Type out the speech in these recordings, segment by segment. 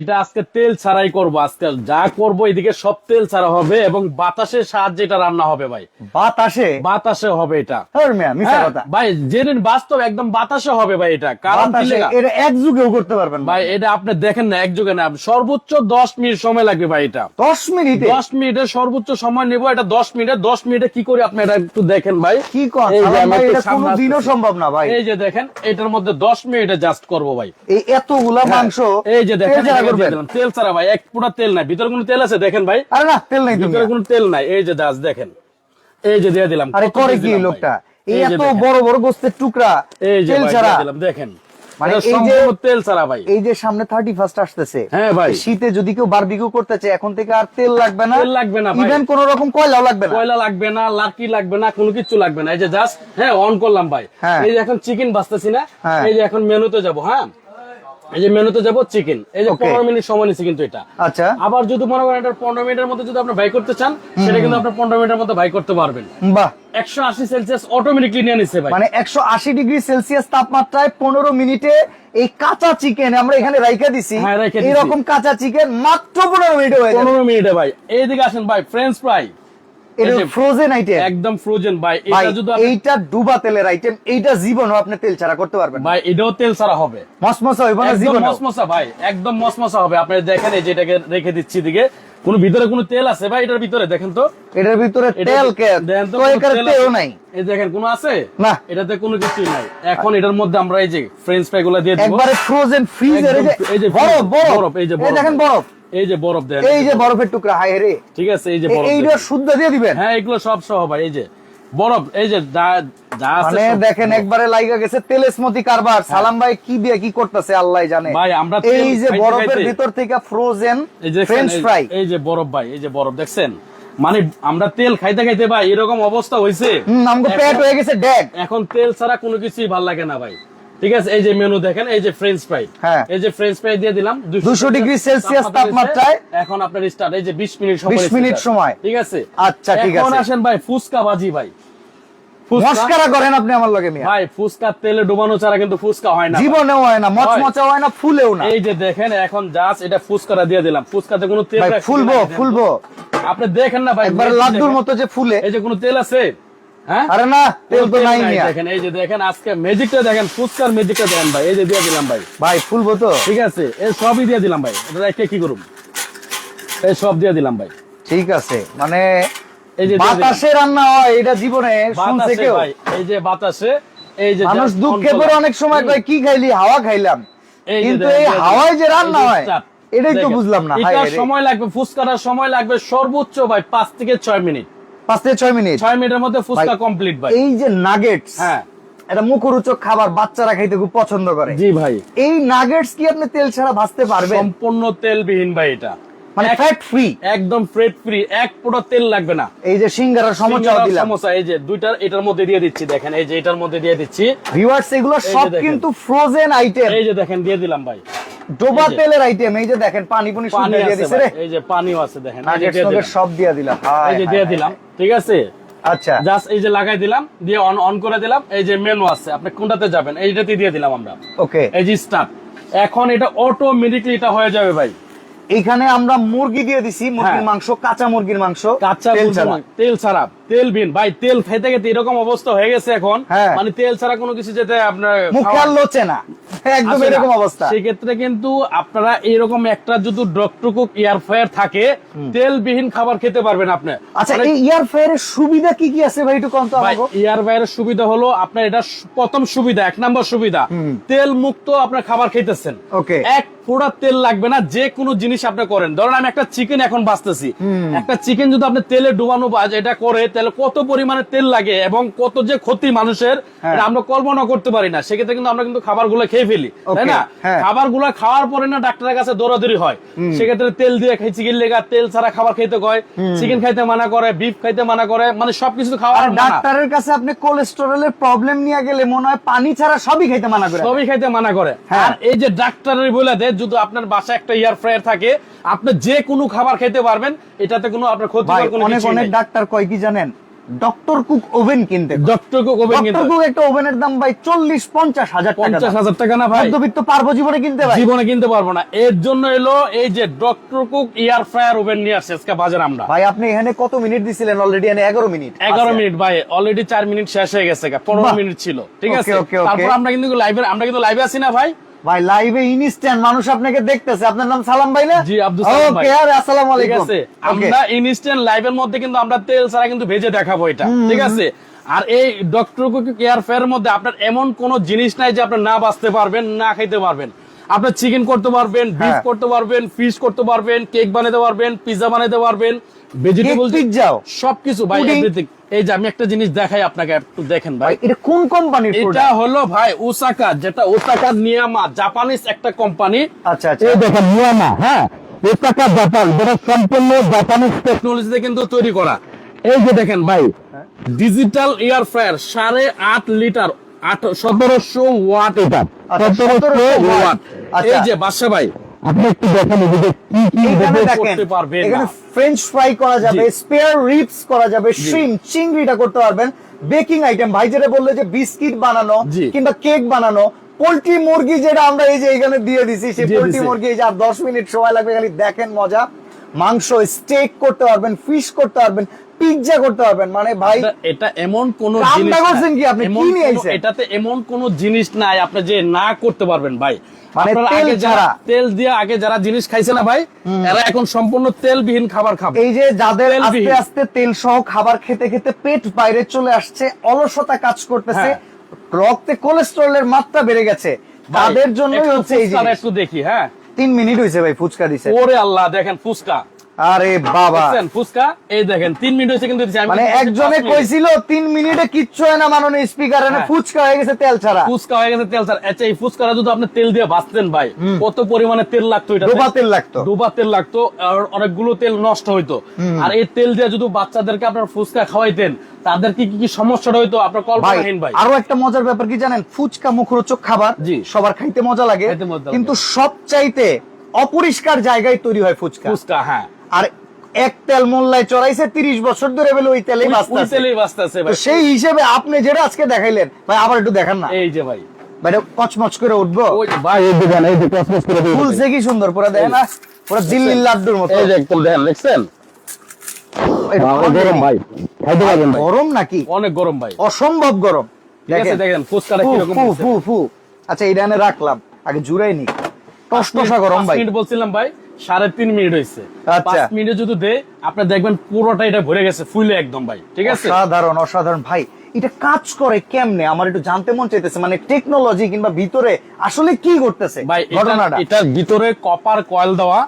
এটা আজকে তেল ছাড়াই করব আজকে যা করব এদিকে সব তেল ছাড়া হবে এবং বাতাসের সাহায্যে এটা রান্না হবে ভাই। বাতাসে? বাতাসে হবে এটা। হ্যাঁ, ভাই জেনুইন বাস্তব একদম বাতাসে হবে ভাই এটা। কারণ এটা এক যুগেও করতে পারবেন ভাই এটা আপনি দেখেন না এক যুগে না। সর্বোচ্চ দশ মিনিট সময় লাগবে ভাই এটা। দশ মিনিটে? দশ মিনিটের সর্বোচ্চ সময় নেব এটা দশ মিনিটে। দশ মিনিটে কি করে আপনি এটা একটু দেখেন ভাই? কি কোনোদিনও সম্ভব না ভাই। এই যে দেখেন এটার মধ্যে দশ মিনিটে জাস্ট করব ভাই। এই এতগুলা মাংস এই যে দেখেন করবেন তেল ছাড়া ভাই এক পুরো তেল নাই। ভিতরে কোনো তেল আছে? দেখেন ভাই। আরে না তেল নাই ভিতরে কোনো তেল নাই। এই যে দাস দেখেন। এই যে দিয়ে দিলাম। আরে করে কি লোকটা? এই এত বড় বড় গোস্তের টুকরা এই যে তেল ছাড়া। দিলাম দেখেন। মানে এই যে- তেল ছাড়া ভাই। এই যে সামনে থার্টি ফার্স্ট আসতেছে। হ্যাঁ ভাই। শীতে যদি কেউ বারবিকিউ করতে চায় এখন থেকে আর তেল লাগবে না। তেল লাগবে না। ইভেন কোন রকম কয়লাও লাগবে না। কয়লা লাগবে না লাকি লাগবে না কোনো কিছু লাগবে না। এই যে জাস্ট হ্যাঁ অন করলাম ভাই। হ্যাঁ। এই যে এখন চিকেন বাঁচতেছি না। হ্যাঁ। এই যে এখন মেনুতে যাব হ্যাঁ? এই যে মেনুতে যাব চিকেন। এই যে পনেরো মিনিট সময় নিচ্ছে কিন্তু এটা। আচ্ছা। আবার যদি মনে করেন এটা পনেরো মিনিটের মধ্যে যদি আপনি ভাই করতে চান সেটা কিন্তু আপনি পনেরো মিনিটের মধ্যে ভাই করতে পারবেন। বাহ। একশো আশি সেলসিয়াস অটোমেটিকলি নিয়ে নিচ্ছে ভাই। মানে একশো আশি ডিগ্রি সেলসিয়াস তাপমাত্রায় পনেরো মিনিটে এই কাঁচা চিকেন আমরা এখানে রাইখা দিছি। হ্যাঁ, রাইখা এরকম কাঁচা চিকেন মাত্র পনেরো মিনিটে পনেরো মিনিটে ভাই। এইদিকে আসেন ভাই ফ্রেঞ্চ ফ্রাই এটা ফ্রোজেন আইটেম একদম ফ্রোজেন ভাই ভাই এটা যদি এইটা ডুবা তেলের আইটেম এইটা জীবনও আপনি তেল ছাড়া করতে পারবেন ভাই এটাও তেল ছাড়া হবে। মসমসা হইব না জীবন মসমসা ভাই একদম মসমসা হবে। আপনি দেখেন এই যেটাকে রেখে দিচ্ছি দিকে কোন ভিতরে কোনো তেল আছে? ভাই এটার ভিতরে দেখেন তো। এটার ভিতরে তেল কে? নাই। এই দেখেন কোনো আছে? না। এটাতে কোনো কিছু নাই। এখন এটার মধ্যে আমরা এই যে ফ্রেঞ্চ ফ্রাই গুলো দিয়ে দিব। একবারে ফ্রোজেন ফ্রিজের এই যে বরফ বরফ, এই যে বরফ। দেখেন বরফ। এই যে বরফ দেন এই যে বরফের টুকরা হায় রে। ঠিক আছে এই যে বরফ দেখেন। শুদ্ধ দিয়ে দিবেন? হ্যাঁ এগুলো সব সহ ভাই এই যে বরফ এই যে যা যা আছে মানে দেখেন একবারে লাইগা গেছে তেলেসমতি কারবার। সালাম ভাই কি দিয়ে কি করতেছে আল্লাহ জানে। ভাই, আমরা এই যে বরফের ভিতর থেকে ফ্রোজেন ফ্রেঞ্চ ফ্রাই এই যে বরফ ভাই এই যে বরফ দেখছেন? মানে আমরা তেল খাইতে খাইতে ভাই এরকম অবস্থা হয়েছে পেট হয়ে গেছে ড্যাগ এখন তেল ছাড়া কোনো কিছুই ভালো লাগে না ভাই। ঠিক আছে এই যে মেনু দেখেন এই যে ফ্রেঞ্চ ফ্রাই হ্যাঁ। এই যে ফ্রেঞ্চ ফ্রাই দিয়ে দিলাম 200 ডিগ্রি সেলসিয়াস তাপমাত্রায়। এখন আপনার স্টার্ট এই যে 20 মিনিট সময় 20 মিনিট সময়। ঠিক আছে? আচ্ছা, ঠিক এখন আসেন ভাই ফুচকা বাজি ভাই। মস্কারা করেন আপনি আমার লগে মিয়া। ভাই ফুচকা তেলে ডুবানো ছাড়া কিন্তু ফুচকা হয় না। জীবনেও হয় না মচমচা হয় না ফুলেও না। এই যে দেখেন এখন জাস্ট এটা ফুচকাটা দিয়ে দিলাম। ফুচকাতে কোনো তেল ফুলবো ফুলবো। আপনি দেখেন না ভাই একবার লাড্ডুর মতো যে ফুলে। এই যে কোনো তেল আছে? আরে না তেল তো নাই দেখেন এই যে দেখেন আজকে ম্যাজিকটা দেখেন ফুচকার ম্যাজিকটা দেখেন ভাই এই যে দিয়ে দিলাম ভাই। ভাই ফুলবো তো। ঠিক আছে এই সবই দিয়ে দিলাম ভাই এটা রেখে কি করুম? এই সব দিয়ে দিলাম ভাই। ঠিক আছে মানে এই যে বাতাসে রান্না হয় এটা জীবনে শুনছে কেউ? ভাই এই যে বাতাসে এই যে মানুষ দুঃখে পরে অনেক সময় কয় কি খাইলি? হাওয়া খাইলাম। কিন্তু এই হাওয়ায় যে রান্না হয় এটাই তো বুঝলাম না হায় সময় লাগবে ফুচকাটার সময় লাগবে সর্বোচ্চ ভাই পাঁচ থেকে ছয় মিনিট। পাঁচ থেকে ছয় মিনিট। ছয় মিনিটের মধ্যে ফুচকা কমপ্লিট ভাই। এই যে নাগেটস হ্যাঁ। এটা মুখরোচক খাবার বাচ্চারা খাইতে খুব পছন্দ করে। জি ভাই। এই নাগেটস কি আপনি তেল ছাড়া ভাজতে পারবেন? সম্পূর্ণ তেলবিহীন ভাই এটা। মানে ফ্যাট ফ্রি একদম ফ্রেট ফ্রি এক পুরো তেল লাগবে না। এই যে সিঙ্গারার সমস্যা দিলাম। সমোসা এই যে দুইটার এটার মধ্যে দিয়ে দিচ্ছি দেখেন এই যে এটার মধ্যে দিয়ে দিচ্ছি। ভিউয়ার্স এগুলো সব কিন্তু ফ্রোজেন আইটেম এই যে দেখেন দিয়ে দিলাম ভাই। ডোবা এই যে। তেলের আইটেম এই যে দেখেন পানি পুনি শুকিয়ে দিয়ে দিছে। রে এই যে পানিও আছে দেখেন সব দিয়ে দিলাম। এই যে দিয়ে দিলাম ঠিক আছে? আচ্ছা। জাস্ট এই যে লাগাই দিলাম দিয়ে অন অন করে দিলাম এই যে মেনু আছে আপনি কোনটাতে যাবেন? এইটাতে দিয়ে দিলাম আমরা। ওকে এই যে স্টার্ট এখন এটা অটোমেটিকলি এটা হয়ে যাবে ভাই। এইখানে আমরা মুরগি দিয়ে দিছি মুরগির হ্যাঁ। মাংস কাঁচা মুরগির মাংস কাঁচা তেল তেল ছাড়া। তেল বিন। ভাই তেল খাইতে খাইতে এরকম অবস্থা হয়ে গেছে এখন। হ্যাঁ। মানে তেল ছাড়া কোনো কিছু যেতে আপনার মুখে খাওয়া- আর লোচে না। একদম এরকম অবস্থা। সেক্ষেত্রে কিন্তু আপনারা এরকম একটা যদি ডকটুকুক এয়ার ফ্রায়ার থাকে তেলবিহীন খাবার খেতে পারবেন আপনি। আচ্ছা মানে এই ইয়ার ফায়ারের সুবিধা কি কি আছে ভাই একটু কম তো ভাই আমাকে? এয়ার ফ্রায়ারের সুবিধা হলো আপনার এটা প্রথম সুবিধা এক নম্বর সুবিধা। তেল মুক্ত আপনার খাবার খেতেছেন ওকে। এক ফোড়া তেল লাগবে না যে কোনো জিনিস আপনি করেন। ধরেন আমি একটা চিকেন এখন বাঁচতেছি। একটা চিকেন যদি আপনি তেলে ডুবানো এটা করে তাহলে কত পরিমাণে তেল লাগে এবং কত যে ক্ষতি মানুষের হ্যাঁ। আমরা কল্পনা করতে পারি না। সেক্ষেত্রে কিন্তু আমরা কিন্তু খাবারগুলো খেয়ে ফেলি তাই না? হ্যাঁ। খাবারগুলো খাওয়ার পরে না ডাক্তারের কাছে দৌড়াদৌড়ি হয়। সেক্ষেত্রে তেল দিয়ে খাই চিকেন লেগা তেল ছাড়া খাবার খেতে কয়? চিকেন খাইতে মানা করে বিফ খাইতে মানা করে মানে সবকিছু খাওয়া ডাক্তারের কাছে আপনি কোলেস্টেরলের প্রবলেম নিয়ে গেলে মনে হয় পানি ছাড়া সবই খাইতে মানা করে। সবই খাইতে মানা করে। হ্যাঁ। আর এই যে ডাক্তারের বলে দেয় যদি আপনার বাসায় একটা ইয়ার ফ্রায়ার থাকে আপনি যে কোনো খাবার খেতে পারবেন এটাতে কোনো আপনার ক্ষতি অনেক অনেক ডাক্তার কয় কি জানেন? ডক্টর কুক ওভেন কিনতে doctor cook oven doctor cook একটা ওভেনের দাম ভাই চল্লিশ পঞ্চাশ হাজার পঞ্চাশ। হাজার টাকা না ভাই? মধ্যবিত্ত পারব জীবনে কিনতে ভাই। জীবনে কিনতে পারব না। এর জন্য এলো এই যে doctor cook air fryer oven নিয়ে আসছে আজকে বাজার আমরা। ভাই আপনি এখানে কত মিনিট দিছিলেন? অলরেডি এখানে এগারো মিনিট। এগারো আচ্ছা। মিনিট ভাই অলরেডি চার মিনিট শেষ হয়ে গেছে পনেরো। মিনিট ছিল ঠিক আছে. তারপর আমরা কিন্তু লাইভে আমরা কিন্তু লাইভে আছি না ভাই? ভাই লাইভে ইনস্ট্যান্ট মানুষ আপনাকে দেখতেছে। আপনার নাম সালাম ভাই না? জি, আব্দুল সালাম ভাই। ওকে আর আসসালামু আলাইকুম। ঠিক আছে আমরা ইনস্ট্যান্ট লাইভের মধ্যে কিন্তু আমরা তেল ছাড়া কিন্তু ভেজে দেখাবো এটা। ঠিক আছে? আর এই ডক্টর কেয়ার ফেয়ার মধ্যে আপনার এমন কোন জিনিস নাই যে আপনি না বাঁচতে পারবেন না খাইতে পারবেন। আপনার চিকেন করতে পারবেন বিফ হ্যাঁ। করতে পারবেন ফিশ করতে পারবেন কেক বানাতে পারবেন পিৎজা বানাতে পারবেন ভেজিটেবল কেক পিৎজাও? সবকিছু ভাই এভরিথিং এই যে আমি একটা জিনিস দেখাই আপনাকে একটু দেখেন ভাই। এটা কোন কোম্পানির এটা হলো ভাই ওসাকা যেটা ওসাকা নিয়ামা জাপানিজ একটা কোম্পানি। আচ্ছা আচ্ছা। এই দেখেন নিয়ামা হ্যাঁ? ওসাকা জাপান যেটা সম্পূর্ণ জাপানিজ টেকনোলজিতে কিন্তু তৈরি করা। এই যে দেখেন ভাই ডিজিটাল এয়ার ফ্রায়ার সাড়ে আট লিটার সতেরোশো ওয়াট এটা। আচ্ছা, 1700 watt। আচ্ছা। এই যে বাদশা ভাই আপনি একটু দেখেন এদিকে কি কি এখানে করতে পারবেন এখানে ফ্রেঞ্চ ফ্রাই করা যাবে স্পেয়ার রিপস করা যাবে শ্রিম চিংড়িটা করতে পারবেন। বেকিং আইটেম ভাই যেটা বললে যে বিস্কিট বানানো কিংবা কেক বানানো পোল্ট্রি মুরগি যেটা আমরা এই যে এখানে দিয়ে দিছি সেই পোল্ট্রি মুরগি এই যে আর দশ মিনিট সময় লাগবে খালি দেখেন মজা। মাংস স্টেক করতে পারবেন ফিশ করতে পারবেন। পিৎজা করতে পারবেন। মানে ভাই এটা- এমন কোন জিনিস করছেন কি আপনি? কি নিয়ে আইছেন? এটাতে এমন কোন জিনিস নাই আপনি যে না করতে পারবেন ভাই। মানে আপনারা তেল আগে যারা তেল দিয়ে আগে যারা জিনিস খাইছে না ভাই এরা এখন সম্পূর্ণ তেলবিহীন খাবার খাবে। এই যে যাদের আস্তে আস্তে তেল সহ খাবার খেতে খেতে পেট বাইরে চলে আসছে অলসতা কাজ করতেছে হ্যাঁ। রক্তে কোলেস্টেরলের মাত্রা বেড়ে গেছে। তাদের জন্যই হচ্ছে এই জিনিস। একটু দেখি হ্যাঁ। তিন মিনিট হয়েছে ভাই ফুচকা দিছে। ওরে আল্লাহ দেখেন ফুচকা। আরে বাবা। ফুচকা? এই দেখেন তিন মিনিট হয়েছে কিন্তু। মানে একজনে কইছিল তিন মিনিটে কিচ্ছু হয় না মাননীয় স্পিকার হ্যাঁ। ফুচকা হয়ে গেছে তেল ছাড়া। ফুচকা হয়ে গেছে তেল স্যার আচ্ছা এই ফুচকাটা যদি আপনি তেল দিয়ে ভাজতেন ভাই কত পরিমাণে তেল লাগতো এটা ডোবা তেল লাগতো। ডোবা তেল লাগতো আর অনেকগুলো তেল নষ্ট হইতো। আর এই তেল দিয়ে যদি বাচ্চাদেরকে আপনার ফুচকা খাওয়াইতেন তাদের কি কি সমস্যাটা হইতো? আপনার কল্পনাহীন ভাই। আরও একটা মজার ব্যাপার কি জানেন? ফুচকা মুখরোচক খাবার জি। সবার খাইতে মজা লাগে। খাইতে মজা লাগে। কিন্তু সবচাইতে অপরিষ্কার জায়গায় তৈরি হয় ফুচকা। ফুচকা হ্যাঁ। আর এক তেল মোল্লায় চড়াইছে তিরিশ বছর ধরে বলে ওই তেলেই বাঁচতেছে সেই হিসেবে আপনি যেটা আজকে দেখাইলেন ভাই আবার একটু দেখান না। এই যে ভাই। কচমচ করে উঠবো। ভাই এই দেখেন এই যে কসমস করে ফুলছে কি সুন্দর পুরো দেখেন না? পুরো দিল্লির লাড্ডুর মতো। এই যে একদম দেখেন দেখছেন? গরম ভাই। খাইতে পারবেন ভাই। গরম নাকি? অনেক গরম ভাই। অসম্ভব গরম। আছে দেখেন। ফুচকাটা ফু, কীরকম ফু, ফু, ফু। আচ্ছা এটা এনে রাখলাম। আগে জুড়াই নি। টসটসা গরম ভাই। মিনিট বলছিলাম ভাই সাড়ে তিন মিনিট হয়েছে। আচ্ছা। পাঁচ মিনিটে যদি দে আপনি দেখবেন পুরোটা এটা ভরে গেছে ফুলে একদম ভাই ঠিক আছে? অসাধারণ অসাধারণ। ভাই এটা কাজ করে কেমনে? আমার একটু জানতে মন চাইতেছে মানে টেকনোলজি কিংবা ভিতরে আসলে কি করতেছে ভাই ঘটনাটা? এটার ভিতরে কপার কয়েল দেওয়া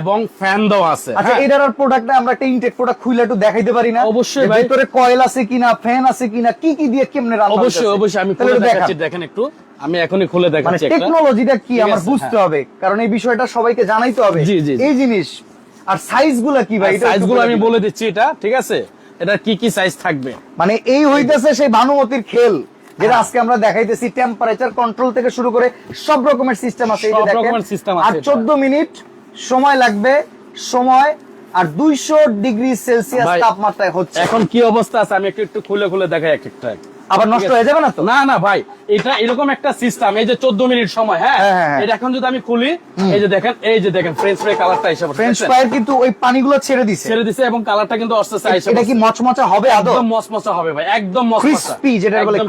এবং ফ্যান দেওয়া আছে আচ্ছা হ্যাঁ? এটার প্রোডাক্ট আমরা একটা ইনটেক প্রোডাক্ট খুলে একটু দেখাইতে পারি না? অবশ্যই ভাই। ভিতরে কয়েল আছে কিনা ফ্যান আছে কিনা কি কি দিয়ে কেমনে রান্না অবশ্যই অবশ্যই আমি দেখাচ্ছি দেখেন একটু। আমি এখনই খুলে মানে দেখাচ্ছি একটা। টেকনোলজিটা কি আমার বুঝতে হ্যাঁ। হবে কারণ এই বিষয়টা সবাইকে জানাইতে হবে। এই জিনিস আর সাইজগুলা কি ভাই? সাইজগুলো বলে আমি বলে দিচ্ছি এটা ঠিক আছে? এটা কি কি সাইজ থাকবে? মানে এই হইতেছে সেই ভানুমতির খেল যেটা আজকে আমরা দেখাইতেছি টেম্পারেচার কন্ট্রোল থেকে শুরু করে সব রকমের সিস্টেম আছে এই দেখেন রকমের system আছে আর এটা। 14 মিনিট সময় লাগবে সময় আর 200 ডিগ্রি সেলসিয়াস তাপমাত্রায় হচ্ছে। এখন কি অবস্থা আছে? আমি একটু একটু খুলে খুলে দেখাই এক একটা। আবার নষ্ট হয়ে যাবে না তো? না না ভাই এটা এরকম একটা সিস্টেম এই যে চোদ্দ মিনিট সময় হ্যাঁ? হ্যাঁ, হ্যাঁ, হ্যাঁ। এটা এখন যদি আমি খুলি এই যে দেখেন এই যে দেখেন ফ্রেঞ্চ ফ্রাই কালারটা পড়ছে, ফ্রেঞ্চ ফ্রাই কিন্তু ওই পানিগুলো ছেড়ে দিছে। ছেড়ে দিছে এবং কালারটা কিন্তু আস্তে এটা কি মচমচা হবে আদৌ? একদম মসমসা হবে ভাই একদম মচমচা। Crispy, যেটা বলে একদম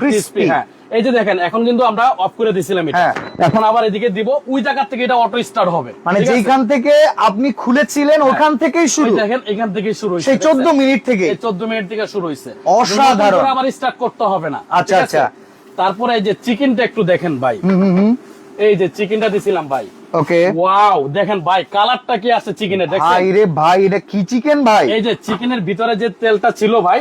হ্যাঁ। এই যে দেখেন এখন কিন্তু আমরা অফ করে দিছিলাম এটা। হ্যাঁ। এখন আবার এদিকে দিব ওই জায়গা থেকে এটা অটো স্টার্ট হবে। মানে যেখান যেইখান থেকে আপনি খুলেছিলেন ওখান থেকেই শুরু। দেখেন এখান থেকে শুরু হয়েছে সেই 14 মিনিট থেকে এই 14 মিনিট থেকে শুরু হয়েছে। অসাধারণ। আমার আবার স্টার্ট করতে হবে না আচ্ছা, আচ্ছা। তারপরে এই যে চিকেনটা একটু দেখেন ভাই। এই যে চিকেনটা দিছিলাম ভাই। ওকে ওয়াও দেখেন ভাই কালারটা কি আছে চিকেনের দেখছেন? ভাই রে ভাই এটা কি চিকেন ভাই? এই যে চিকেনের ভিতরে যে তেলটা ছিল ভাই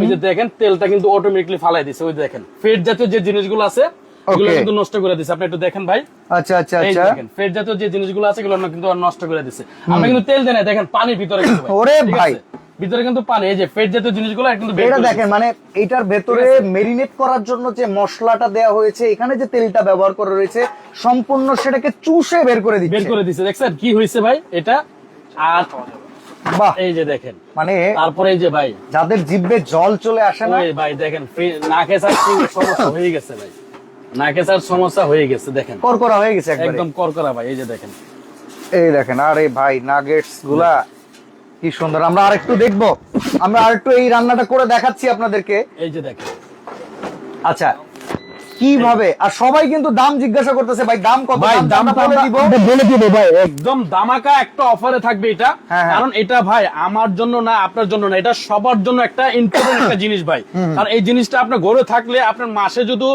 ওই যে দেখেন তেলটা কিন্তু অটোমেটিকলি ফালাই দিছে ওই দেখেন। ফেট জাতীয় যে জিনিসগুলো আছে এগুলো কিন্তু নষ্ট করে দিছে আপনি একটু দেখেন ভাই। আচ্ছা আচ্ছা আচ্ছা। দেখেন ফেট জাতীয় যে জিনিসগুলো আছে এগুলো কিন্তু নষ্ট করে দিছে। আমরা কিন্তু তেল দেয় না দেখেন পানির ভিতরে কিন্তু ওরে ভাই। ভিতরে কিন্তু পানি এই যে ফেট জাতীয় জিনিসগুলো কিন্তু এটা দেখেন মানে এটার ভেতরে মেরিনেট করার জন্য যে মশলাটা দেওয়া হয়েছে এখানে যে তেলটা ব্যবহার করা রয়েছে সম্পূর্ণ সেটাকে চুষে বের করে দিচ্ছে। বের করে দিছে দেখছেন কি হয়েছে ভাই এটা? আর বাহ। এই যে দেখেন। মানে তারপরে এই যে ভাই। যাদের জিভে জল চলে আসে না ভাই দেখেন নাকে স্যার সমস্যা হয়ে গেছে ভাই। নাকে স্যার সমস্যা হয়ে গেছে দেখেন। করকরা হয়ে গেছে একদম একদম করকরা ভাই এই যে দেখেন। এই দেখেন আরে ভাই নাগেটসগুলা। কি সুন্দর। আমরা আরেকটু দেখব। আমরা আরেকটু এই রান্নাটা করে দেখাচ্ছি আপনাদেরকে। এই যে দেখেন। আচ্ছা কীভাবে? আর সবাই কিন্তু দাম জিজ্ঞাসা করতেছে ভাই দাম কত? ভাই দামটা দামটা বলে আমরা দিব? বলে দিব ভাই। একদম দামাকা একটা অফারে থাকবে এটা। হ্যাঁ, হ্যাঁ। কারণ এটা ভাই আমার জন্য না আপনার জন্য না এটা সবার জন্য একটা ইম্পর্টেন্ট একটা জিনিস ভাই। আর এই জিনিসটা আপনার ঘরে থাকলে আপনার মাসে যদি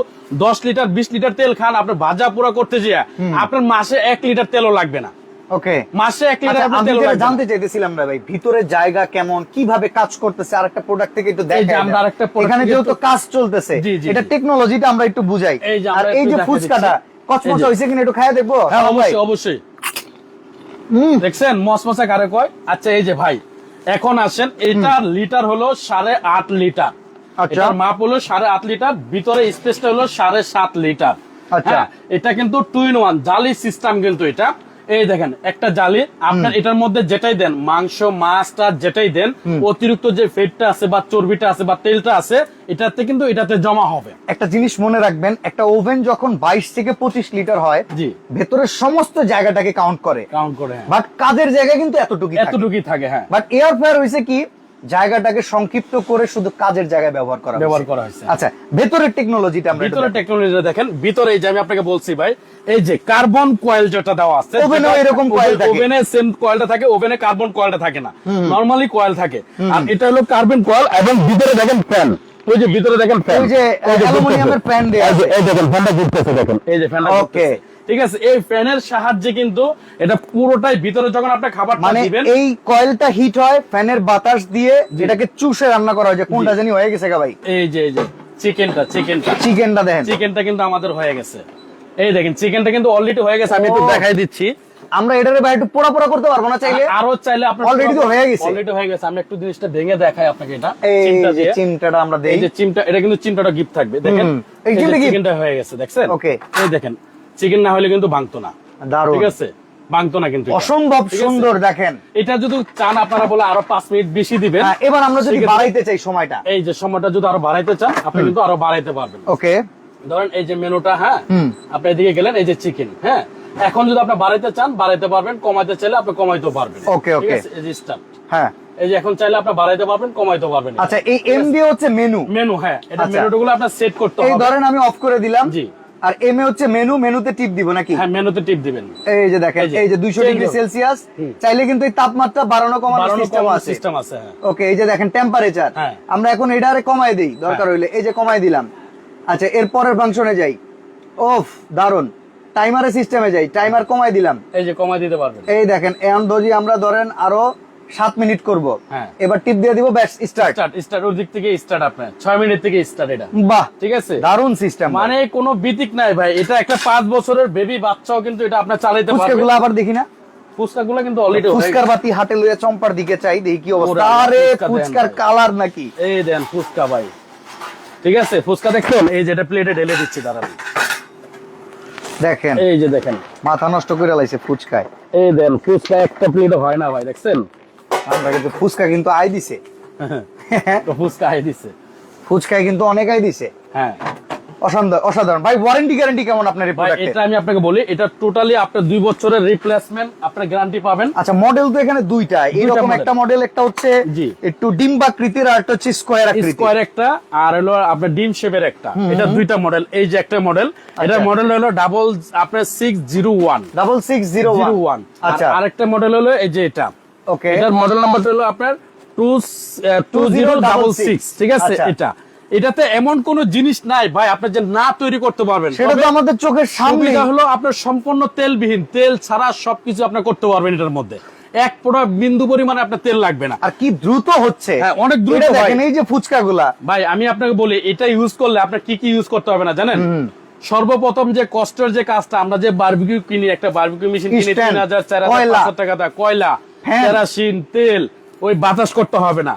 দশ লিটার বিশ লিটার তেল খান আপনার ভাজা পোড়া করতে যেয়ে আপনার মাসে এক লিটার তেলও লাগবে না। ওকে মাসে এক লিটার আচ্ছা, আমি যেটা জানতে চাইতেছিলাম না ভাই ভিতরের জায়গা কেমন কীভাবে কাজ করতেছে আরেকটা প্রোডাক্ট থেকে একটু দেখাই আমরা আরেকটা এখানে যেহেতু কাজ চলতেছে এটা টেকনোলজিটা আমরা একটু বুঝাই। আর এই যে ফুচকাটা। কচমচা এই কিনা একটু দেখব? হ্যাঁ অবশ্যই অবশ্যই। হুম, দেখছেন মসমসা কারে কয়? আচ্ছা এই যে ভাই এখন আসেন এটার লিটার হলো সাড়ে আট লিটার। আচ্ছা। এটার মাপ হলো সাড়ে আট লিটার ভিতরে স্পেসটা হলো সাড়ে সাত লিটার। আচ্ছা। হ্যাঁ, এটা কিন্তু টু ইন ওয়ান জালি সিস্টেম কিন্তু এটা। এই দেখেন একটা জালি আপনার এটার মধ্যে যেটাই দেন মাংস মাছটা যেটাই দেন অতিরিক্ত যে ফেটটা আছে বা চর্বিটা আছে বা তেলটা আছে এটাতে কিন্তু এটাতে জমা হবে। একটা জিনিস মনে রাখবেন একটা ওভেন যখন বাইশ থেকে পঁচিশ লিটার হয় জি। ভেতরের সমস্ত জায়গাটাকে কাউন্ট করে। কাউন্ট করে হ্যাঁ। বাট কাজের জায়গা কিন্তু এতটুকু এতটুকুই থাকে হ্যাঁ। বাট এয়ার ফ্রায়ার হয়েছে কি জায়গাটাকে সংক্ষিপ্ত করে শুধু কাজের জায়গায় ব্যবহার করা ব্যবহার করা হয়েছে। আচ্ছা ভেতরের টেকনোলজিটা আমরা একটু ভিতরে টেকনোলজি দেখেন। ভিতরে এই যে আমি আপনাকে বলছি ভাই এই যে কার্বন কয়েল যেটা দেওয়া আছে ওভেনেও যেটা- এরকম coil থাকে। ওভেনে সেম কয়েলটা থাকে ওভেনে কার্বন কয়েলটা থাকে না। নরমালি কয়েল থাকে। আর এটা হলো কার্বন কয়েল এবং ভিতরে দেখেন ফ্যান ওই যে ভিতরে দেখেন ফ্যান ওই যে অ্যালুমিনিয়ামের ফ্যান দেয়া আছে। এই দেখেন ফ্যানটা ঘুরতেছে দেখেন। এই যে ফ্যানটা Okay. ঠিক আছে এই ফ্যানের সাহায্যে কিন্তু এটা পুরোটাই ভিতরে যখন আপনি খাবারটা মানে এই কয়েলটা হিট হয় ফ্যানের বাতাস দিয়ে এটাকে চুষে রান্না করা হয় যে কোনটা জানি হয়ে গেছে গা ভাই। এই যে এই যে চিকেনটা চিকেনটা। চিকেনটা দেখেন। চিকেনটা কিন্তু আমাদের হয়ে গেছে। এই দেখেন চিকেনটা কিন্তু অলরেডি হয়ে গেছে আমি একটু দেখাই দিচ্ছি। আমরা এটার ভাই একটু পোড়া পোড়া করতে পারব না চাইলে? আরও চাইলে আপনার Already তো হয়ে গেছে। অলরেডি হয়ে গেছে আমি একটু জিনিসটা ভেঙে দেখাই আপনাকে এটা এই যে চিমটাটা আমরা দেই। এই যে চিমটা এটা কিন্তু চিমটাটা গিফট থাকবে দেখেন? এই চিমটা? চিকেনটা হয়ে গেছে দেখছেন? ওকে এই দেখেন চিকেন না হলে কিন্তু ভাঙতো না। ঠিক আছে? ভাঙতো না কিন্তু অসম্ভব সুন্দর দেখেন। এটা যদি চান আপনারা বলে আরও পাঁচ মিনিট বেশি দিবেন। হ্যাঁ, এবার আমরা যদি বাড়াইতে চাই সময়টা। এই যে সময়টা যদি আরও বাড়াইতে চান আপনি কিন্তু আরও বাড়াইতে পারবেন। ওকে। ধরেন এই যে মেনুটা হ্যাঁ? আপনি এদিকে গেলেন এই যে চিকেন হ্যাঁ? এখন যদি আপনি বাড়াইতে চান বাড়াইতে পারবেন কমাইতে চাইলে আপনি কমাইতে পারবেন. এই যে start। হ্যাঁ। এই যে এখন চাইলে আপনি বাড়াইতে পারবেন কমাইতে পারবেন। আচ্ছা এই এম দিয়ে হচ্ছে মেনু মেনু হ্যাঁ। এটা। মেনুগুলো আপনার সেট করতে এই ধরেন আমি অফ করে দিলাম। জি। আর এম এ হচ্ছে মেনু মেনুতে টিপ দিব নাকি? হ্যাঁ মেনুতে টিপ দিবেন। এই যে দেখেন এই যে, এই যে দুইশো change ডিগ্রি সেলসিয়াস চাইলে কিন্তু এই তাপমাত্রা বাড়ানো কমানোর সিস্টেম আছে। সিস্টেম আছে হ্যাঁ। ওকে এই যে দেখেন টেম্পারেচার হ্যাঁ। আমরা এখন এটারে কমাই দেই দরকার হ্যাঁ। হইলে। এই যে কমাই দিলাম। আচ্ছা এর পরের ফাংশনে যাই। ওফ দারুণ টাইমারে সিস্টেমে যাই। টাইমার কমাই দিলাম। এই যে কমাই দিতে পারবেন। এই দেখেন আমরা ধরেন আরও সাত মিনিট করব। হ্যাঁ। এবার টিপ দিয়ে দিব ব্যাস স্টার্ট স্টার্ট স্টার্ট ওর দিক থেকে স্টার্ট আপনার। ছয় মিনিট থেকে স্টার্ট এটা। বাহ ঠিক আছে? দারুণ সিস্টেম মানে কোনো বিতিক নাই ভাই। এটা একটা পাঁচ বছরের বেবি বাচ্চাও কিন্তু এটা আপনার চালাইতে পারবে। আবার দেখি না? ফুচকাগুলো কিন্তু অলরেডি ফুচকার বাতি হাটে লইয়া চম্পার দিকে চাই দেখি কি অবস্থা। আরে ফুচকার কালার নাকি? এই দেন ফুচকা ভাই। ঠিক আছে? ফুচকা দেখছেন? এই যেটা প্লেটে ঢেলে দিচ্ছি দাঁড়ান। দেখেন। এই যে দেখেন। মাথা নষ্ট করে লাইছে ফুচকায়। এই দেন ফুচকা একটা প্লেটে হয় না ভাই দেখছেন? আমরা কিন্তু ফুচকা কিন্তু আই দিছে। ফুচকা আই দিছে। ফুচকায় কিন্তু অনেক আই দিছে। হ্যাঁ। অসাধারণ। ভাই ওয়ারেন্টি গ্যারান্টি কেমন আপনার এই প্রোডাক্টে এটা আমি আপনাকে বলি এটা টোটালি আপনার দুই বছরের রিপ্লেসমেন্ট গ্যারান্টি পাবেন। আচ্ছা মডেল তো এখানে দুইটা। একটা মডেল একটা হচ্ছে। একটু ডিম্বাকৃতির আর একটা হচ্ছে স্কোয়ার আকৃতি স্কোয়ার একটা আর হলো আপনার ডিম শেপের একটা। এটা দুইটা মডেল এই যে একটা মডেল এটা আচ্ছা। মডেল হলো ডাবল আপনার six zero one double six zero zero one আচ্ছা। আরেকটা মডেল হলো এই যে এটা। ওকে এটার মডেল নাম্বারটা হলো আপনার two two zero double six ঠিক আছে? আচ্ছা। এটা। এটাতে এমন কোন জিনিস নাই ভাই আপনি যে না তৈরি করতে পারবেন। সেটা তো আমাদের চোখের সামনে। হলো আপনার সম্পূর্ণ তেলবিহীন। তেল ছাড়া সবকিছু আপনি করতে পারবেন এটার মধ্যে। এক পোড়া বিন্দু পরিমাণে আপনার তেল লাগবে না। আর কি দ্রুত হচ্ছে। হ্যাঁ, অনেক দ্রুত দেখেন এই যে ফুচকা গুলা ভাই আমি আপনাকে বলি এটা ইউজ করলে আপনার কি কি ইউজ করতে হবে না জানেন? সর্বপ্রথম যে কষ্টের যে কাজটা আমরা যে বারবিকিউ কিনি একটা বারবিকিউ মেশিন কিনি তিন হাজার চার হাজার কয়লা। টাকা কয়লা। কেরাসিন তেল ওই বাতাস করতে হবে না।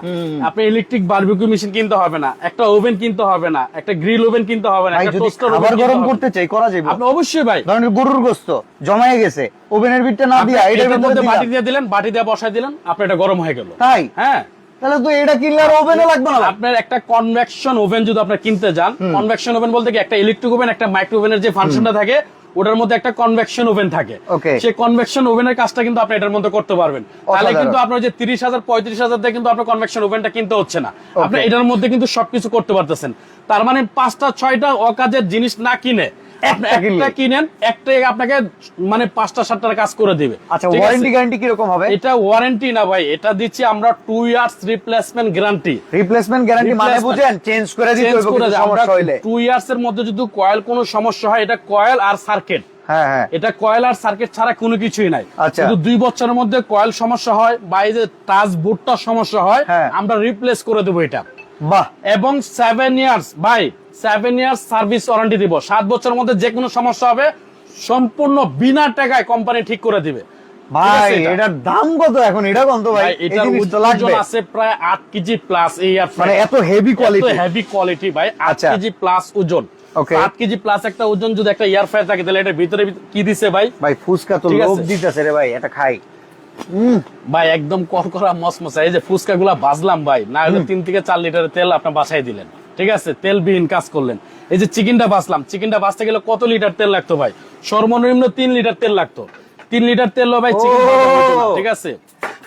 আপনি ইলেকট্রিক বারবিকিউ মেশিন কিনতে হবে না একটা ওভেন কিনতে হবে না একটা গ্রিল ওভেন কিনতে হবে না একটা টোস্টার খাবার গরম করতে চাই করা যাবে আপনি অবশ্যই ভাই। ধরেন গরুর গোস্ত জমায়ে গেছে ওভেনের ভিতরে না আপনি দিয়া এটার ভিতরে বাটি দিয়ে দিলেন বাটি দিয়ে বসাই দিলেন আপনার এটা গরম হয়ে গেল। তাই? হ্যাঁ। তাহলে তো এটা কিনলে আর ওভেনে লাগবে না আপনার একটা কনভেকশন ওভেন যদি আপনার কিনতে যান কনভেকশন ওভেন বলতে কি একটা ইলেকট্রিক ওভেন একটা মাইক্রো ওভেনের যে ফাংশনটা থাকে ওটার মধ্যে একটা কনভেকশন ওভেন থাকে. সেই কনভেকশন ওভেনের কাজটা কিন্তু আপনি এটার মধ্যে করতে পারবেন। তাহলে কিন্তু আপনার যে তিরিশ হাজার পঁয়ত্রিশ হাজার দিয়ে কিন্তু আপনার কনভেকশন ওভেনটা কিনতে হচ্ছে না। আপনি এটার মধ্যে কিন্তু সবকিছু করতে পারতেছেন। তার মানে পাঁচটা ছয়টা অকাজের জিনিস না কিনে একটা কিনেন একটাই আপনাকে মানে পাঁচটা সাতটার কাজ করে দিবে। আচ্ছা ওয়ারেন্টি গ্যারান্টি কীরকম হবে? এটা ওয়ারেন্টি না ভাই এটা দিচ্ছি আমরা two years replacement guarantee replacement guarantee মানে বুঝেন চেঞ্জ করে দিতে হবে করে কিছু দেয়। আমরা সমস্যা হইলে। টু ইয়ার্স এর মধ্যে যদি কয়েল কোনো সমস্যা হয় এটা কয়েল আর সার্কিট হ্যাঁ হ্যাঁ। এটা কয়েল আর সার্কিট ছাড়া কোনো কিছুই নাই। আচ্ছা। দুই বছরের মধ্যে কয়েল সমস্যা হয় বা এই যে টাচ বুটটা সমস্যা হয় হ্যাঁ। আমরা রিপ্লেস করে দেবো এটা। বাহ। এবং সেভেন ইয়ার্স ভাই সেভেন ইয়ার্স সার্ভিস ওয়ারেন্টি দিব। সাত বছরের মধ্যে যে কোনো সমস্যা হবে সম্পূর্ণ বিনা টাকায় কোম্পানি ঠিক করে দিবে। ভাই এটার দাম কত এখন? এটা কত ভাই। ভাই এটা জিনিস তো লাগবে। ওজন আছে প্রায় আট কেজি প্লাস এই আর মানে এত হেভি কোয়ালিটি হেভি কোয়ালিটি ভাই আট আচ্ছা। কেজি প্লাস ওজন। Okay. আট কেজি প্লাস একটা ওজন যদি একটা ইয়ার ফ্রাই থাকে তাহলে এটার ভিতরে কি দিছে ভাই? ভাই ফুসকা তো লোভ দিতেছে রে ভাই এটা খাই। হুম ভাই একদম করকরা মসমসা। এই যে ফুচকা গুলা বাজলাম ভাই না হলে তিন থেকে চার লিটারের তেল আপনার বাসায় দিলেন। ঠিক আছে? তেলবিহীন কাজ করলেন। এই যে চিকেনটা বাঁচলাম। চিকেনটা বাঁচতে গেলে কত লিটার তেল লাগতো ভাই? সর্বনিম্ন তিন লিটার তেল লাগতো। তিন লিটার তেল ভাই চিকেন ঠিক আছে?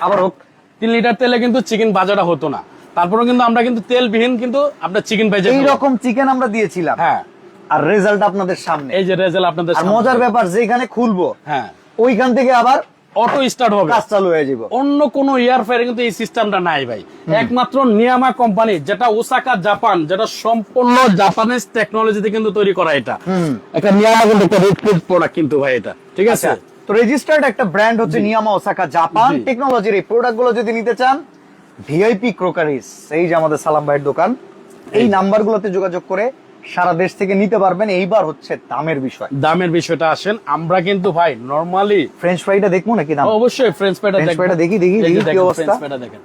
আবার হোক তিন লিটার তেলে কিন্তু চিকেন বাজাটা হতো না। তারপরে কিন্তু আমরা কিন্তু তেলবিহীন কিন্তু আপনার চিকেন ভেজে এই রকম চিকেন আমরা দিয়েছিলাম। হ্যাঁ। আর রেজাল্ট আপনাদের সামনে। এই যে রেজাল্ট আপনাদের মজার ব্যাপার যেখানে খুলবো হ্যাঁ। ওইখান থেকে আবার অটো স্টার্ট হবে। কাজ চালু হয়ে যাবে অন্য কোন ইয়ার ফায়ারে কিন্তু এই সিস্টেমটা নাই ভাই। একমাত্র নিয়ামা কোম্পানি যেটা ওসাকা জাপান যেটা সম্পূর্ণ জাপানিজ টেকনোলজিতে কিন্তু তৈরি করা এটা। একটা নিয়ামা কিন্তু একটা প্রোডাক্ট কিন্তু ভাই এটা। ঠিক আছে? আচ্ছা তো রেজিস্টার্ড একটা ব্র্যান্ড হচ্ছে নিয়ামা ওসাকা জাপান টেকনোলজির এই প্রোডাক্টগুলো যদি নিতে চান ভিআইপি ক্রোকারিস এই যে আমাদের সালাম ভাইয়ের দোকান এই নাম্বার গুলোতে যোগাযোগ করে সারা দেশ থেকে নিতে পারবেন। এইবার হচ্ছে দামের বিষয়। দামের বিষয়টা আসেন। আমরা কিন্তু ভাই নরমালি ফ্রেঞ্চ ফ্রাইটা দেখব নাকি দাম? অবশ্যই ফ্রেঞ্চ ফ্রাইটা দেখি, দেখি, দেখি কি অবস্থা। দেখেন।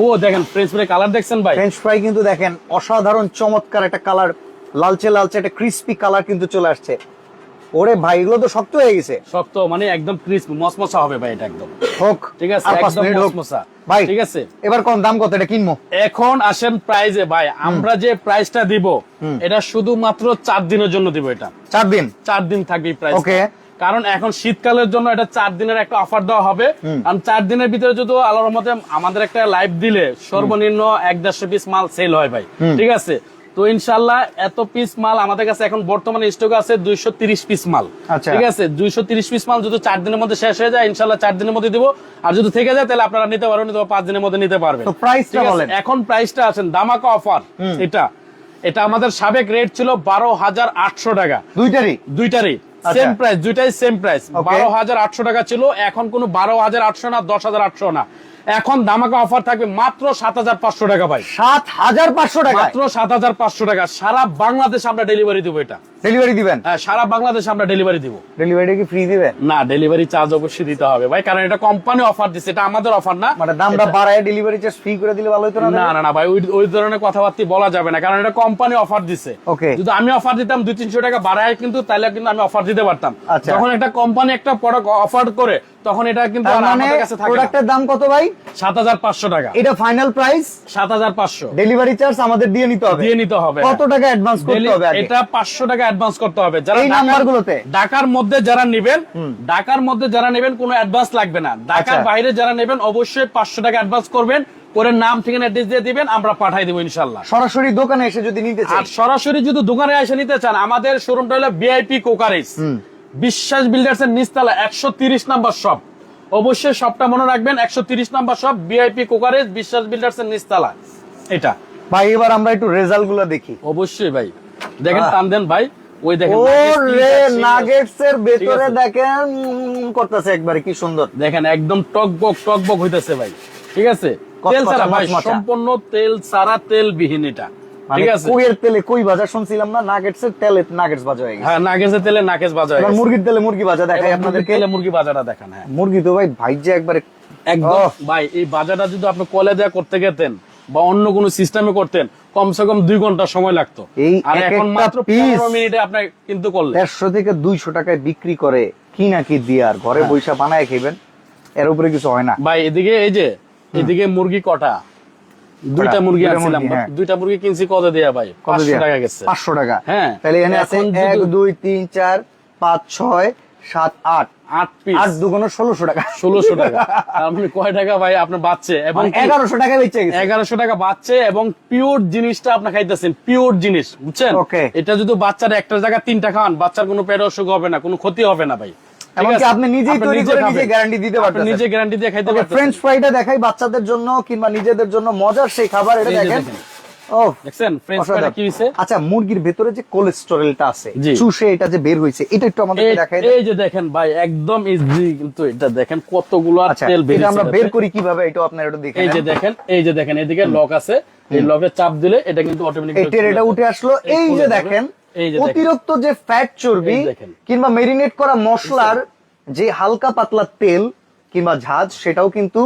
ও দেখেন ফ্রেঞ্চ ফ্রাই কালার দেখছেন ভাই? ফ্রেঞ্চ ফ্রাই কিন্তু দেখেন অসাধারণ চমৎকার একটা কালার লালচে লালচে একটা ক্রিস্পি কালার কিন্তু চলে আসছে। ওরে ভাই এগুলো তো শক্ত হয়ে গেছে। শক্ত মানে একদম ক্রিসপি মসমসা হবে ভাই এটা একদম। হোক ঠিক আছে একদম মসমসা ভাই ঠিক আছে। এবার কোন দাম কত এটা কিনবো? এখন আসেন প্রাইজে ভাই আমরা যে প্রাইসটা দিব এটা শুধুমাত্র চার দিনের জন্য দিব এটা। চার দিন? চার দিন থাকবে প্রাইস Okay. কারণ এখন শীতকালের জন্য এটা চার দিনের একটা অফার দেওয়া হবে। কারণ চার দিনের ভিতরে যদি আল্লাহর মতে আমাদের একটা লাইভ দিলে সর্বনিম্ন এক দেড়শো পিস মাল সেল হয় ভাই। ঠিক আছে? তো ইনশাল্লাহ এত পিস মাল আমাদের কাছে এখন বর্তমানে স্টক আছে দুইশো পিস মাল। আচ্ছা। ঠিক আছে? দুইশো পিস মাল যদি চার দিনের মধ্যে শেষ হয়ে যায় ইনশাল্লাহ চার দিনের মধ্যে দিব। আর যদি থেকে যায় তাহলে আপনারা নিতে পারবেন পাঁচ দিনের মধ্যে নিতে পারবেন? এখন প্রাইসটা আছেন দামাকা অফার এটা। এটা আমাদের সাবেক রেট ছিল বারো হাজার আটশো টাকা। দুইটারই দুইটারই। সেম প্রাইস দুইটাই সেম প্রাইস বারো হাজার আটশো টাকা ছিল এখন কোনো বারো হাজার আটশো না দশ হাজার আটশো না। এখন দামাকা অফার থাকবে মাত্র সাত হাজার পাঁচশো টাকা ভাই। সাত হাজার পাঁচশো টাকা মাত্র সাত হাজার পাঁচশো টাকা। সারা বাংলাদেশ আমরা ডেলিভারি দেবো এটা। ডেলিভারি দিবেন? হ্যাঁ সারা বাংলাদেশ আমরা ডেলিভারি দিব। ডেলিভারি কি ফ্রি দিবেন? না ডেলিভারি চার্জ অবশ্যই দিতে হবে। ভাই কারণ এটা কোম্পানি অফার দিচ্ছে এটা আমাদের অফার না। মানে দামটা বাড়ায় ডেলিভারি চার্জ ফ্রি করে দিলে ভালো হতো না না না ভাই ওই ধরনের কথাবার্তা বলা যাবে না কারণ এটা কোম্পানি অফার দিছে। Okay. যদি আমি অফার দিতাম দুই তিনশো টাকা বাড়ায় কিন্তু তাহলে কিন্তু আমি অফার দিতে পারতাম। আচ্ছা। যখন একটা কোম্পানি একটা প্রোডাক্ট অফার করে তখন এটা কিন্তু মানে আমাদের কাছে থাকে প্রোডাক্টের দাম কত ভাই? সাত হাজার পাঁচশো টাকা। এটা ফাইনাল প্রাইস সাত হাজার পাঁচশো। ডেলিভারি চার্জ আমাদের দিয়ে নিতে হবে। দিয়ে নিতে হবে কত টাকা অ্যাডভান্স করতে হবে এটা পাঁচশো টাকা অ্যাডভান্স করতে হবে। যারা এই নাম্বারগুলোতে? ঢাকার মধ্যে যারা নেবেন ঢাকার মধ্যে যারা নেবেন কোনো অ্যাডভান্স লাগবে না। ঢাকার আচ্ছা। বাইরে যারা নেবেন অবশ্যই পাঁচশো টাকা অ্যাডভান্স করবেন। করে নাম ঠিকানা অ্যাড্রেস দিয়ে দিবেন আমরা পাঠাই দেবো ইনশাল্লাহ সরাসরি দোকানে এসে যদি নিতে চাই। আর সরাসরি যদি দোকানে এসে নিতে চান আমাদের শোরুমটা হলো বিআইপি কোকারিস বিশ্বাস বিল্ডার্স এর নিচতলা একশো তিরিশ নাম্বার শপ অবশ্যই শপটা মনে রাখবেন একশো তিরিশ নাম্বার শপ বিআইপি কোকারিস বিশ্বাস বিল্ডার্স এর নিচতলা। এটা। ভাই এবার আমরা একটু রেজাল্টগুলো দেখি। অবশ্যই ভাই। দেখেন টান দেন ভাই। ওই দেখেন ও nuggets কি রে যাচ্ছে, নাগেটস এর ভেতরে দেখেন করতেছে একবারে কি সুন্দর। দেখেন একদম টকবক টকবক হইতেছে ভাই। ঠিক আছে? তেল ছাড়া ভাই সম্পূর্ণ তেল ছাড়া তেল বিহীন এটা। মানে কইয়ের তেলে কই ভাজা শুনছিলাম না নাগেটস এর তেলে নাগেটস ভাজা হয়ে গেছে। হ্যাঁ তেলে হয়ে গেছে। মুরগির তেলে মুরগি ভাজা দেখাই আপনাদেরকে। তেলে মুরগি বাজাটা দেখান হ্যাঁ। মুরগি তো ভাই ভাইজে একবারে একদম। ভাই এই বাজারটা যদি আপনি কলে দেয়া করতে গেতেন বা অন্য কোনো সিস্টেমে করতেন কমসে কম দুই ঘণ্টা সময় লাগতো। আর এখন মাত্র পনেরো মিনিটে আপনি কিন্তু করলেন। দেড়শো থেকে দুইশো টাকায় বিক্রি করে কি না কি দিয়ে আর ঘরে হ্যাঁ। বৈশা বানায় খাইবেন এর উপরে কিছু হয় না। ভাই এদিকে এই যে এদিকে মুরগি কটা? দুইটা? মুরগি আনছিলাম হ্যাঁ। দুইটা মুরগি কিনছি কত দেয়া ভাই? কত পাঁচশো টাকা গেছে। পাঁচশো টাকা। হ্যাঁ। তাহলে এখানে আছে এক দুই তিন চার পাঁচ ছয় সাত আট। আট পিস আট দুগুণ ষোলোশো টাকা। ষোলোশো টাকা। তার মানে কয় টাকা ভাই আপনার বাচ্চে? এবং এগারোশো টাকা বেঁচে গেছে। এগারোশো টাকা বাচ্চে এবং পিওর জিনিসটা আপনি খাইতেছেন পিওর জিনিস বুঝছেন? Okay. এটা যদি বাচ্চার একটা জায়গা তিনটা খান বাচ্চার কোনো পেট অসুখ হবে না কোনো ক্ষতি হবে না ভাই? আপনি নিজেই তৈরি নিজে করে নিজে গ্যারান্টি দিতে পারবেন নিজে গ্যারান্টি দিয়ে খাইতে পারতেছেন। ফ্রেঞ্চ ফ্রাইটা দেখাই বাচ্চাদের জন্য কিংবা নিজেদের জন্য মজার সেই খাবার। এটা দেখেন। ও দেখছেন? ফ্রেঞ্চ ফ্রাইটা কি হইছে? আচ্ছা মুরগির ভেতরে যে কোলেস্টেরলটা আছে চুষে এটা যে বের হয়েছে এটা একটু আমাদেরকে দেখাই এই যে দেখেন ভাই একদম ইজি কিন্তু এটা দেখেন কতগুলো আর আচ্ছা এটা আমরা বের করি কীভাবে এটা আপনার একটু দেখে এই যে দেখেন এই যে দেখেন এদিকে লক আছে। এই লকে চাপ দিলে এটা কিন্তু অটোমেটিক এটের এটা উঠে আসলো। এই যে দেখেন অতিরিক্ত যে ফ্যাট চর্বি কিংবা মেরিনেট করা মশলার যে হালকা পাতলা তেল কিংবা ঝাঁজ সেটাও কিন্তু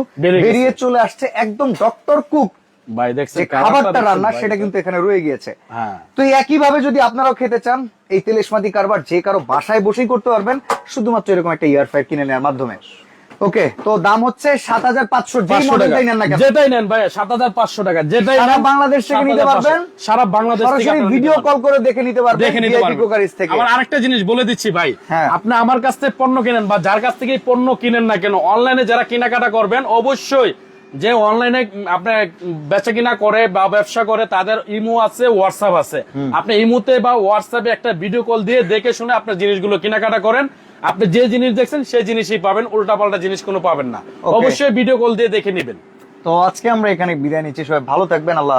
বেরিয়ে চলে আসছে। একদম ডক্টর কুক ভাই দেখছেন খাবারটা রান্না সেটা কিন্তু এখানে রয়ে গিয়েছে। হ্যাঁ। তো এই একইভাবে যদি আপনারাও খেতে চান এই কারবার যে কারও বাসায় বসেই করতে পারবেন শুধুমাত্র এরকম একটা ইয়ার কিনে নেওয়ার মাধ্যমে। ওকে তো দাম হচ্ছে সাত হাজার পাঁচশো যে 500 টাকা। মডেলটাই নেন না যেটাই নেন ভাই সাত হাজার পাঁচশো টাকা। যেটাই সারা বাংলাদেশ থেকে নিতে 7,500 পারবেন। সারা বাংলাদেশ সরাসরি ভিডিও কল করে দেখে নিতে পারবেন দেখে নিতে পারবেন। থেকে। আবার আরেকটা জিনিস বলে দিচ্ছি ভাই। হ্যাঁ। আপনি আমার কাছ থেকে পণ্য কিনেন বা যার কাছ থেকে পণ্য কিনেন না কেন অনলাইনে যারা কেনাকাটা করবেন অবশ্যই যে অনলাইনে আপনার বেচা কিনা করে বা ব্যবসা করে তাদের ইমো আছে হোয়াটসঅ্যাপ আছে। আপনি ইমোতে বা হোয়াটসঅ্যাপে একটা ভিডিও কল দিয়ে দেখে শুনে আপনার জিনিসগুলো কেনাকাটা করেন। আপনি যে জিনিস দেখছেন সেই জিনিসই পাবেন উল্টা পাল্টা জিনিস কোনো পাবেন না। অবশ্যই ভিডিও কল দিয়ে দেখে নেবেন। তো আজকে আমরা এখানে বিদায় নিচ্ছি। সবাই ভালো থাকবেন আল্লাহ